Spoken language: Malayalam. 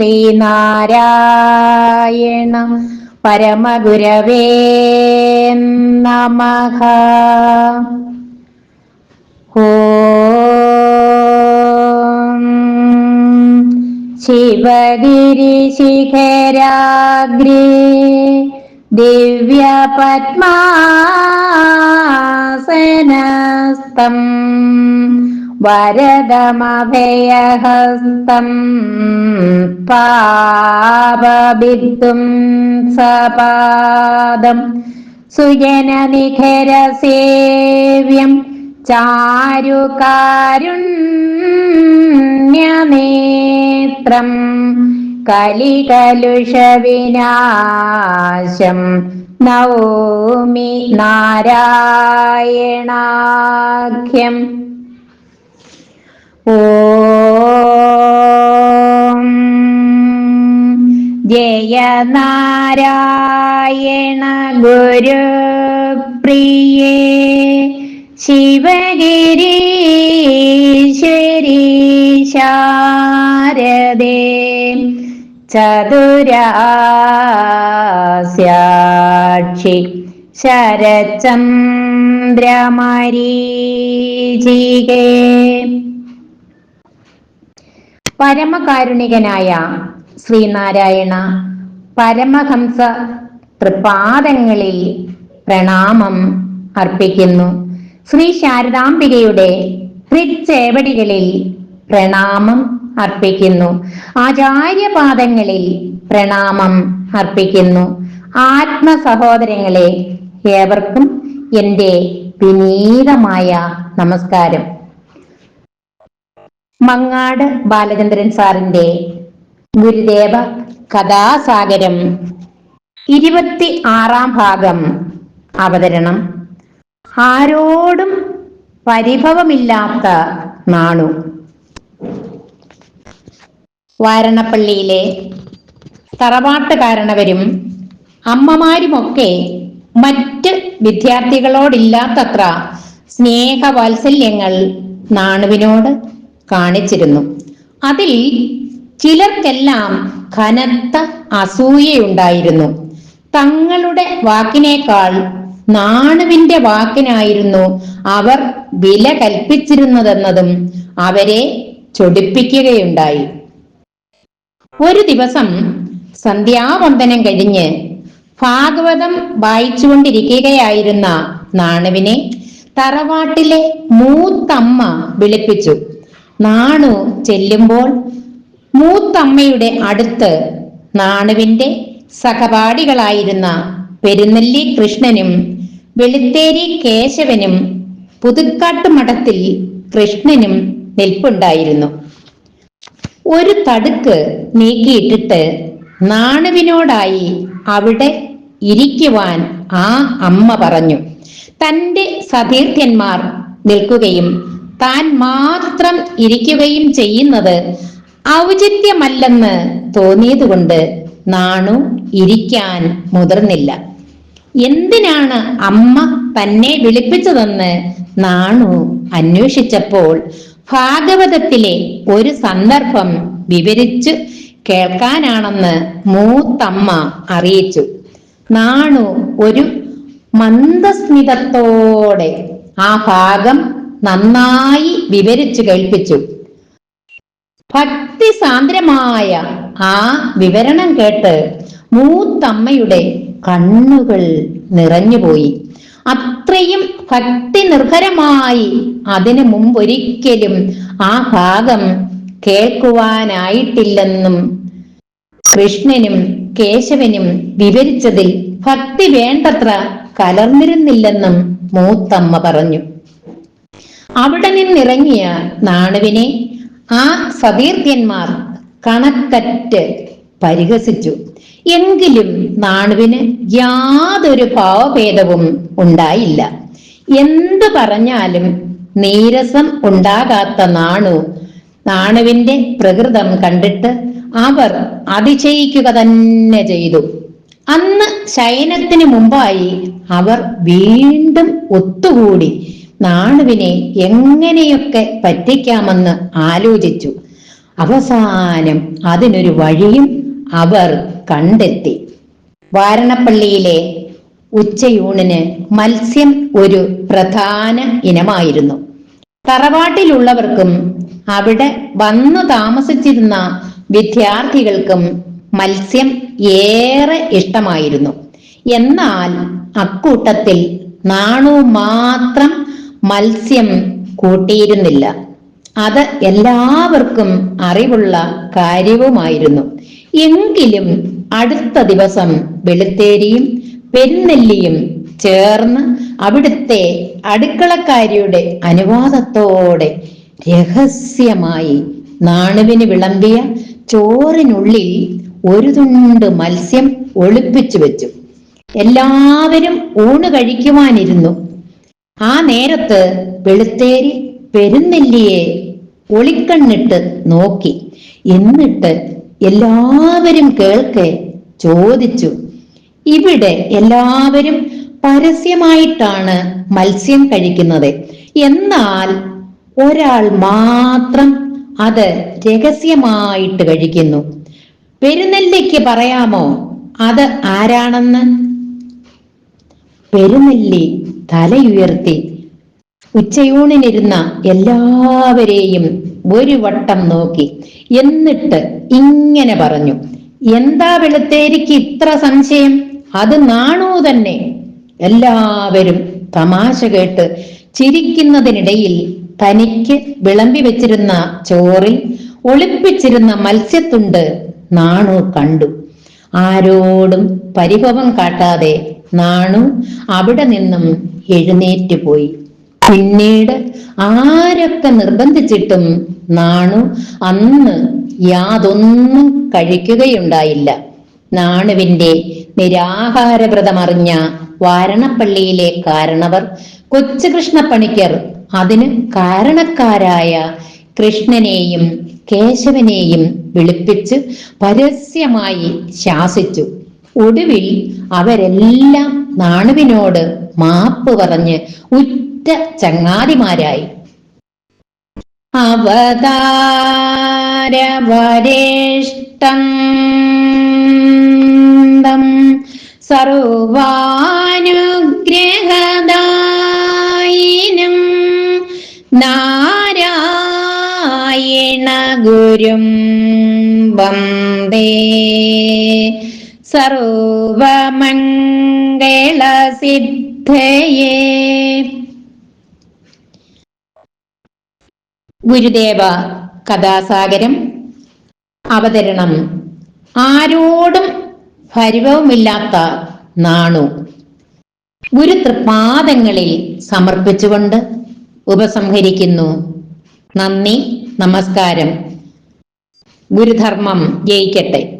ശ്രീനാരായണ പരമഗുരവേ നമ. ശിവഗിരിശിഖരാഗ്രേ ദിവ്യപത്മാസനസ്തം. വരദമഭയഹസ്തം പാപബിദ്ദും സപാദം സുജനനിഖരസേവ്യം ചാരുകാരുണ്യനേത്രം കലികലുഷവിനാശം നൗമി നാരായണാഖ്യം ഓം. ജയ നാരായണ ഗുരുപ്രിയേ ശിവഗിരീശ്വരി ശാരദേ ചതുരാസ്യാക്ഷി ശരചന്ദ്രമരീചികേ പരമകാരുണികനായ ശ്രീനാരായണ പരമഹംസ തൃപാദങ്ങളിൽ പ്രണാമം അർപ്പിക്കുന്നു. ശ്രീ ശാരദാംബികയുടെ ഹൃച്ചേവടികളിൽ പ്രണാമം അർപ്പിക്കുന്നു. ആചാര്യപാദങ്ങളിൽ പ്രണാമം അർപ്പിക്കുന്നു. ആത്മ സഹോദരങ്ങളെ ഏവർക്കും എന്റെ വിനീതമായ നമസ്കാരം. മങ്ങാട് ബാലചന്ദ്രൻ സാറിന്റെ ഗുരുദേവ കഥാസാഗരം. ഇരുപത്തി ആറാം ഭാഗം. അവതരണം. ആരോടും പരിഭവമില്ലാത്ത നാണു വാരണപ്പള്ളിയിലെ തറവാട്ടുകാരണവരും അമ്മമാരുമൊക്കെ മറ്റ് വിദ്യാർത്ഥികളോടില്ലാത്തത്ര സ്നേഹവാത്സല്യങ്ങൾ നാണുവിനോട് കാണിച്ചിരുന്നു. അതിൽ ചിലർക്കെല്ലാം കനത്ത അസൂയയുണ്ടായിരുന്നു. തങ്ങളുടെ വാക്കിനേക്കാൾ നാണുവിന്റെ വാക്കിനായിരുന്നു അവർ വില കൽപ്പിച്ചിരുന്നതെന്നതും അവരെ ചൊടിപ്പിക്കുകയുണ്ടായി. ഒരു ദിവസം സന്ധ്യാവന്ദനം കഴിഞ്ഞ് ഭാഗവതം വായിച്ചുകൊണ്ടിരിക്കുകയായിരുന്ന നാണുവിനെ തറവാട്ടിലെ മൂത്തമ്മ വിളിപ്പിച്ചു. നാണു ചെല്ലുമ്പോൾ മൂത്തമ്മയുടെ അടുത്ത് നാണുവിന്റെ സഹപാഠികളായിരുന്ന പെരുന്നെല്ലി കൃഷ്ണനും വെളുത്തേരി കേശവനും പുതുക്കാട്ട് മഠത്തിൽ കൃഷ്ണനും നിൽപ്പുണ്ടായിരുന്നു. ഒരു തടുക്ക് നീക്കിയിട്ടിട്ട് നാണുവിനോടായി അവിടെ ഇരിക്കുവാൻ ആ അമ്മ പറഞ്ഞു. തന്റെ സതീർത്ഥ്യന്മാർ നിൽക്കുകയും താൻ മാത്രം ഇരിക്കുകയും ചെയ്യുന്നത് ഔചിത്യമല്ലെന്ന് തോന്നിയതുകൊണ്ട് നാണു ഇരിക്കാൻ മുതിർന്നില്ല. എന്തിനാണ് അമ്മ തന്നെ വിളിപ്പിച്ചതെന്ന് നാണു അന്വേഷിച്ചപ്പോൾ ഭാഗവതത്തിലെ ഒരു സന്ദർഭം വിവരിച്ചു കേൾക്കാനാണെന്ന് മൂത്തമ്മ അറിയിച്ചു. നാണു ഒരു മന്ദസ്മിതത്തോടെ ആ ഭാഗം നന്നായി വിവരിച്ചു കേൾപ്പിച്ചു. ഭക്തി സാന്ദ്രമായ ആ വിവരണം കേട്ട് മൂത്തമ്മയുടെ കണ്ണുകൾ നിറഞ്ഞുപോയി. അത്രയും ഭക്തി നിർഭരമായി അതിനു മുമ്പൊരിക്കലും ആ ഭാഗം കേൾക്കുവാനായിട്ടില്ലെന്നും കൃഷ്ണനും കേശവനും വിവരിച്ചതിൽ ഭക്തി വേണ്ടത്ര കലർന്നിരുന്നില്ലെന്നും മൂത്തമ്മ പറഞ്ഞു. അവിടെ നിന്നിറങ്ങിയ നാണുവിനെ ആ സതീർത്ഥ്യന്മാർ കണക്കറ്റ് പരിഹസിച്ചു. എങ്കിലും നാണുവിന് യാതൊരു ഭാവഭേദവും ഉണ്ടായില്ല. എന്ത് പറഞ്ഞാലും നീരസം ഉണ്ടാകാത്ത നാണു നാണുവിന്റെ പ്രകൃതം കണ്ടിട്ട് അവർ അതിശയിക്കുക തന്നെ ചെയ്തു. അന്ന് ശയനത്തിന് മുമ്പായി അവർ വീണ്ടും ഒത്തുകൂടി നാണുവിനെ എങ്ങനെയൊക്കെ പറ്റിക്കാമെന്ന് ആലോചിച്ചു. അവസാനം അതിനൊരു വഴിയും അവർ കണ്ടെത്തി. വാരണപ്പള്ളിയിലെ ഉച്ചയൂണിന് മത്സ്യം ഒരു പ്രധാന ഇനമായിരുന്നു. തറവാട്ടിലുള്ളവർക്കും അവിടെ വന്നു താമസിച്ചിരുന്ന വിദ്യാർത്ഥികൾക്കും മത്സ്യം ഏറെ ഇഷ്ടമായിരുന്നു. എന്നാൽ അക്കൂട്ടത്തിൽ നാണു മാത്രം മത്സ്യം കൂട്ടിയിരുന്നില്ല. അത് എല്ലാവർക്കും അറിവുള്ള കാര്യവുമായിരുന്നു. എങ്കിലും അടുത്ത ദിവസം വെളുത്തേരിയും പെരുന്നെല്ലിയും ചേർന്ന് അവിടുത്തെ അടുക്കളക്കാരിയുടെ അനുവാദത്തോടെ രഹസ്യമായി നാണുവിന് വിളമ്പിയ ചോറിനുള്ളിൽ ഒരു തുണ്ട് മത്സ്യം ഒളിപ്പിച്ചു വെച്ചു. എല്ലാവരും ഊണ് കഴിക്കുവാനിരുന്നു. ആ നേരത്ത് വെളുത്തേരി പെരുന്നെല്ലിയെ ഒളിക്കണ്ണിട്ട് നോക്കി. എന്നിട്ട് എല്ലാവരും കേൾക്കെ ചോദിച്ചു ഇവിടെ എല്ലാവരും പരസ്യമായിട്ടാണ് മത്സ്യം കഴിക്കുന്നത്. എന്നാൽ ഒരാൾ മാത്രം അത് രഹസ്യമായിട്ട് കഴിക്കുന്നു. പെരുന്നെല്ലിക്ക് പറയാമോ? അത് ആരാണെന്ന്? പെരുന്നെല്ലി തലയുയർത്തി ഉച്ചയൂണിനിരുന്ന എല്ലാവരെയും ഒരു വട്ടം നോക്കി. എന്നിട്ട് ഇങ്ങനെ പറഞ്ഞു. എന്താ വെളുത്തേരിക്ക് ഇത്ര സംശയം? അത് നാണോ തന്നെ. എല്ലാവരും തമാശ കേട്ട് ചിരിക്കുന്നതിനിടയിൽ തനിക്ക് വിളമ്പി വെച്ചിരുന്ന ചോറിൽ ഒളിപ്പിച്ചിരുന്ന മത്സ്യത്തുണ്ട് നാണു കണ്ടു. ആരോടും പരിഭവം കാട്ടാതെ നാണു അവിടെ നിന്നും എഴുന്നേറ്റ് പോയി. പിന്നീട് ആരൊക്കെ നിർബന്ധിച്ചിട്ടും നാണു അന്ന് യാതൊന്നും കഴിക്കുകയുണ്ടായില്ല. നാണുവിന്റെ നിരാഹാരവ്രതമറിഞ്ഞ വാരണപ്പള്ളിയിലെ കാരണവർ കൊച്ചുകൃഷ്ണ പണിക്കർ അതിന് കാരണക്കാരായ കൃഷ്ണനെയും കേശവനെയും വിളിപ്പിച്ച് പരസ്യമായി ശാസിച്ചു. ഒടുവിൽ അവരെല്ലാം നാണുവിനോട് മാപ്പ് പറഞ്ഞ് ഉറ്റ ചങ്ങാതിമാരായി. അവതാരവരേഷ്ടം സർവാനുഗ്രഹദായിനം നാരായണ ഗുരും വന്ദേ സർവമംഗളസിദ്ധയേ. ഗുരുദേവ കഥാസാഗരം അവതരണം. ആരോടും പരിഭവമില്ലാത്ത നാണു. ഗുരു തൃപാദങ്ങളിൽ സമർപ്പിച്ചുകൊണ്ട് ഉപസംഹരിക്കുന്നു. നന്ദി നമസ്കാരം. ഗുരുധർമ്മം ജയിക്കട്ടെ.